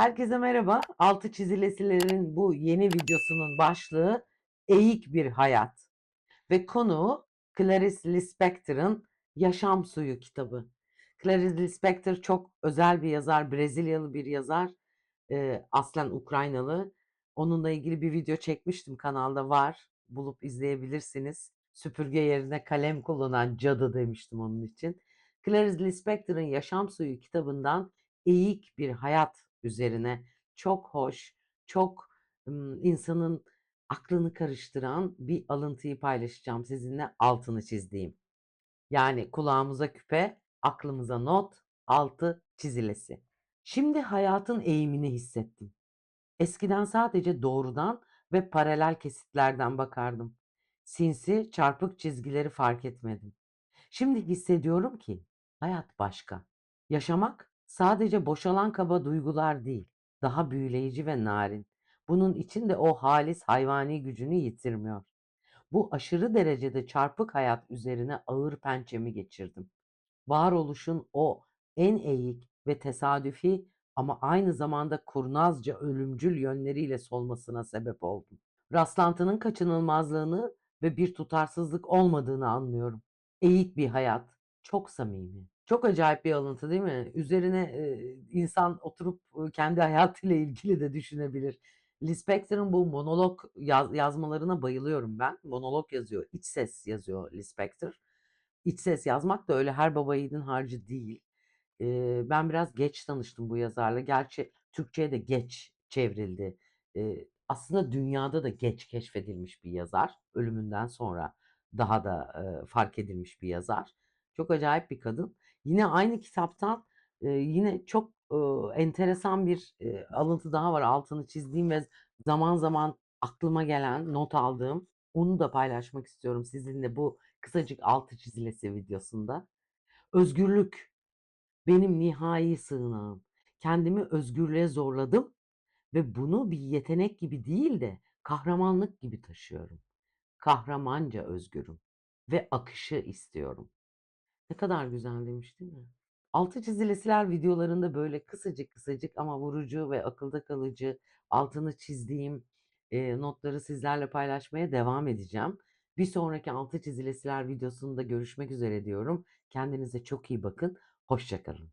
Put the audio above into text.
Herkese merhaba. Altı çizilesilerin bu yeni videosunun başlığı Eğik Bir Hayat ve konu Clarice Lispector'ın Yaşam Suyu kitabı. Clarice Lispector çok özel bir yazar, Brezilyalı bir yazar, eee, aslen Ukraynalı. Onunla ilgili bir video çekmiştim, kanalda var, bulup izleyebilirsiniz. Süpürge yerine kalem kullanan cadı demiştim onun için. Clarice Lispector'ın Yaşam Suyu kitabından Eğik Bir Hayat üzerine çok hoş, çok, insanın aklını karıştıran bir alıntıyı paylaşacağım sizinle, altını çizdiğim. Yani kulağımıza küpe, aklımıza not, altı çizilesi. Şimdi hayatın eğimini hissettim. Eskiden sadece doğrudan ve paralel kesitlerden bakardım. Sinsi, çarpık çizgileri fark etmedim. Şimdi hissediyorum ki hayat başka. Yaşamak sadece boşalan kaba duygular değil, daha büyüleyici ve narin. Bunun için de o halis hayvani gücünü yitirmiyor. Bu aşırı derecede çarpık hayat üzerine ağır pençemi geçirdim. Varoluşun o en eğik ve tesadüfi ama aynı zamanda kurnazca ölümcül yönleriyle solmasına sebep oldum. Rastlantının kaçınılmazlığını ve bir tutarsızlık olmadığını anlıyorum. Eğik bir hayat, çok samimi. Çok acayip bir alıntı değil mi? Üzerine, eee, insan oturup, ııı, kendi hayatıyla ilgili de düşünebilir. Lispector'ın bu monolog yaz yazmalarına bayılıyorum ben. Monolog yazıyor, iç ses yazıyor Lispector. İç ses yazmak da öyle her baba yiğidin harcı değil. Eee, ben biraz geç tanıştım bu yazarla. Gerçi Türkçe'ye de geç çevrildi. Eee, aslında dünyada da geç keşfedilmiş bir yazar. Ölümünden sonra daha da, eee, fark edilmiş bir yazar. Çok acayip bir kadın. Yine aynı kitaptan, eee, yine çok, ııı, enteresan bir, eee, alıntı daha var altını çizdiğim ve zaman zaman aklıma gelen, not aldığım. Onu da paylaşmak istiyorum sizinle bu kısacık altı çizilesi videosunda. Özgürlük benim nihai sığınağım. Kendimi özgürlüğe zorladım ve bunu bir yetenek gibi değil de kahramanlık gibi taşıyorum. Kahramanca özgürüm ve akışı istiyorum. Ne kadar güzel demiş değil mi? Altı çizilesiler videolarında böyle kısacık kısacık ama vurucu ve akılda kalıcı, altını çizdiğim, eee, notları sizlerle paylaşmaya devam edeceğim. Bir sonraki altı çizilesiler videosunda görüşmek üzere diyorum. Kendinize çok iyi bakın. Hoşça kalın.